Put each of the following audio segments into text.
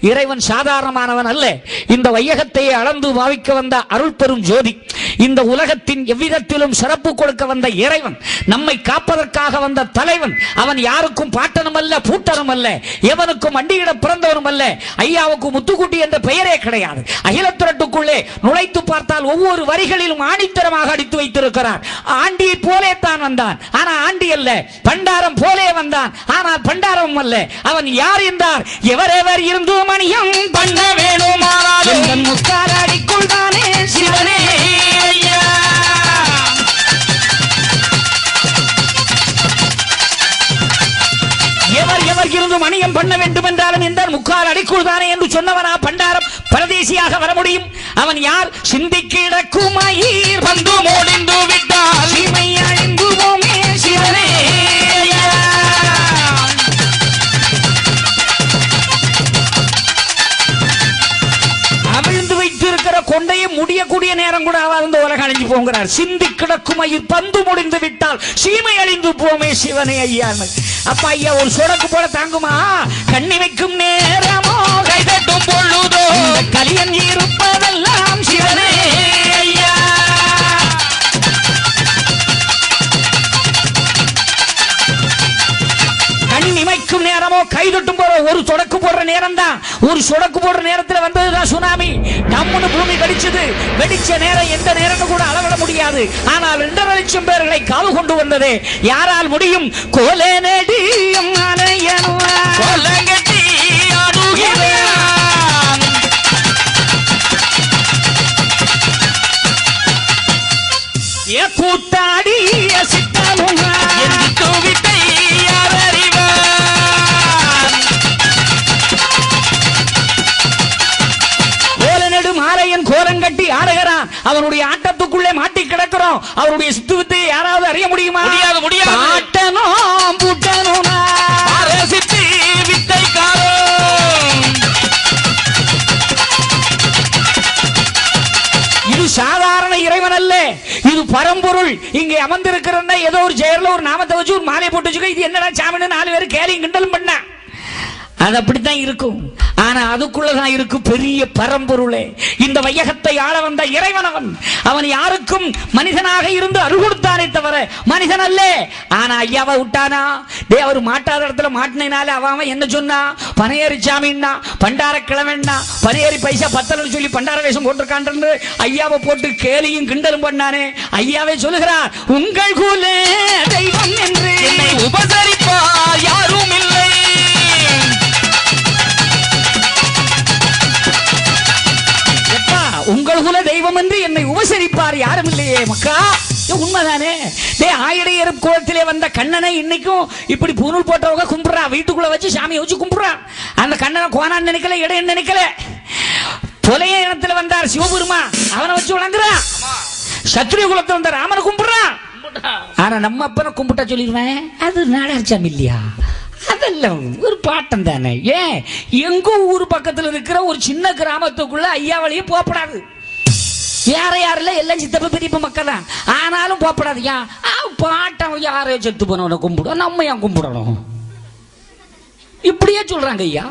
இறைவன் சாதாரணமானவன் அல்ல. இந்த வையகத்தை அளந்து பாவிக்க வந்த அருள் பெரும் ஜோதி. இந்த உலகத்தின் எவ்விதத்திலும் சிறப்பு கொடுக்க வந்த இறைவன் நம்மை காப்பதற்காக வந்த தலைவன் அவன் யாருக்கும் பாட்டனும் அல்ல பூட்டனும் அல்ல எவனுக்கும் அண்டியிட பிறந்தவனும் அல்ல ஐயாவுக்கு முத்துக்குட்டி என்ற பெயரே கிடையாது. அகிலத்துரட்டுக்குள்ளே நுழைத்து பார்த்தால் ஒவ்வொரு வரிகளிலும் ஆணித்தரமாக அடித்து வைத்திருக்கிறார். ஆண்டியை போலே தான் வந்தான். ஆனா ஆண்டி அல்ல பண்டாரம் போலே வந்தான். ஆனால் பண்டாரம் அல்ல. அவன் யார் என்றார்? எவரெவர் இருந்து மணியம் பண்ண வேணுமானாலும். எந்தன் எவர் இருந்து மணியம் பண்ண வேண்டும் என்றாலும் இந்த முக்கால் அடிக்குள் தானே என்று சொன்னவனா பண்டாரம் பரதேசியாக வர முடியும். அவன் யார்? சிந்திக்கிடக்குமயிர் வந்து நேரம் கூட அவர் இந்த உலக அழிஞ்சு போங்கிறார். சிந்தி கிடக்கும் ஐயர் பந்து முடிந்து விட்டால் சீமை அழிந்து போமே சிவனே ஐயா. அப்ப ஐயா ஒரு சொடக்கு போல தாங்குமா? கண்ணி வைக்கும் நேரமோ கைதட்டும் பொழுதோ? இமைக்கும் நேரமோ? கைதொட்டும் போற ஒரு சொடக்கு போடுற நேரம் தான் ஒரு சொடக்கு போடுற நேரத்துல வந்ததுதான் சுனாமி. டம்முன்னு பூமி வெடிச்சது. வெடிச்ச நேரம் எந்த நேரம்னு கூட அளவிட முடியாது. ஆனால் இரண்டரை லட்சம் பேர்களை காவு கொண்டு வந்தது. யாரால் முடியும்? கோலே நெடியும். கோலங்கட்டி ஆடுகிறான். கூத்தாடி கோலங்கட்டி ஆடுகிறான். அவனுடைய ஆட்டத்துக்குள்ளே மாட்டி கிடக்கிறோம். அவருடைய சித்து வித்தையை யாராவது அறிய முடியுமா? முடியாது, முடியாது. ஆட்டனோ புட்டனோ அரசித்தி வித்தைக்காரோ. இது சாதாரண இறைவன் அல்ல. இது பரம்பொருள். இங்கே அமர்ந்திருக்கிறன்னா ஏதோ ஒரு செயர்ல ஒரு நாமத்தை வச்சு ஒரு மாலையை போட்டு வச்சுக்கோ. இது என்னடா சாமின்னு நாலு பேர் கேலியும் கிண்டலும் பண்ண அது அப்படித்தான் இருக்கும். ஆனா அதுக்குள்ளதான் இருக்கு பெரிய பரம்பொருளே. இந்த வையகத்தை ஆள வந்த இறைவனவன் அவன். யாருக்கும் மனிதனாக இருந்து அருள் கொடுத்தானே தவிர மனிதன் அல்ல ஆனா ஐயாவை விட்டானா? டே அவர் மாட்டாத இடத்துல மாட்டினால அவன் அவன் என்ன சொன்னா? பனையேறி சாமின்னா பண்டார கிழமைன்னா பனையேறி பைசா பத்தலன்னு சொல்லி பண்டார வேஷம் போட்டிருக்கான் ஐயாவை போட்டு கேலியும் கிண்டலும் பண்ணானே. ஐயாவே சொல்லுகிறார் உங்கள் கூலே தெய்வம் என்று. என்னை உபசரிப்பார் என்னை யாரும் இல்லையே மக்கா உண்மைதானே? டே ஆயிடையரும் கோலத்திலே வந்த கண்ணனை இன்னைக்கும் இப்படி பூணூல் போட்டவங்க கும்பிடுறா. வீட்டுக்குள்ள வச்சு சாமியை வச்சு கும்பிடுறா. அந்த கண்ணனை கோனான்னு நினைக்கல இடையன்னு நினைக்கல. தொலைய இடத்துல வந்தார் சிவபெருமா. அவனை வச்சு வழங்குறான் சத்ரிய குலத்துல வந்த ராமனை கும்பிடுறான் ஆனா நம்ம அப்பனை கும்பிட்டா சொல்லிடுவேன் அது நாடாச்சாமி இல்லையா? அதெல்லாம் ஒரு பாட்டம் தானே. ஏன்? எங்க ஊர் பக்கத்துல இருக்கிற ஒரு சின்ன கிராமத்துக்குள்ள ஐயாவளியே போகப்படாது. யார யாரில்? எல்லாம் சித்தப்ப பெரியப்ப மக்கள் தான். ஆனாலும் போகப்படாது ஏன் பாட்டம் யாரையோ செத்து போனவனை கும்பிடுவோம் நம்ம ஏன் கும்பிடணும்? இப்படியே சொல்றாங்க ஐயா.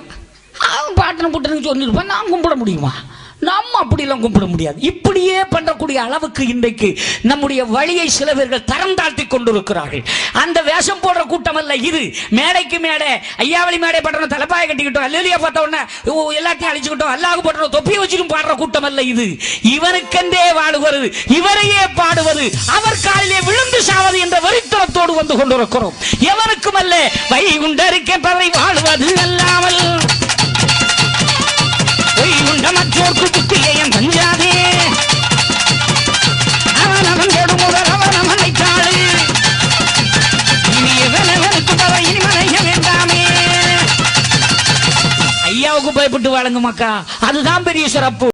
அவன் பாட்டனை புட்டனுக்கு சொல்லியிருப்பான் நான் கும்பிட முடியுமா? நம்ம அப்படிலாம் கும்பிட முடியாது. இப்படியே பண்ணக்கூடிய அளவுக்கு இன்றைக்கு நம்முடைய வழியை சில பேர்கள் தரம் தாழ்த்தி கொண்டிருக்கிறார்கள். அந்த வேஷம் போடுற கூட்டம் அல்ல இது. மேடைக்கு மேடை ஐயாவளி மேடை பட்டணும் தலைப்பாய கட்டிக்கிட்டோம் அல்லலியா பார்த்த உடனே ஓ, எல்லாத்தையும் அழிச்சுக்கிட்டோம் அல்லாஹ் பட்டணும் தொப்பியை வச்சுக்கும் பாடுற கூட்டம் அல்ல இது. இவனுக்கென்றே வாடுவது இவரையே பாடுவது அவர் காலிலே விழுந்து சாவது என்ற வருத்தத்தோடு வந்து கொண்டிருக்கிறோம். எவனுக்கும் அல்ல வை உண்டருக்கே பறவை வாழ்வது அல்லாமல். உண்ட அவன் அவன் அவன் வைத்தாளு இனி எவனுக்கு இனி வேண்டாமே. ஐயாவுக்கு பயப்பட்டு வாழுங்க மக்கா. அதுதான் பெரிய சிறப்பு.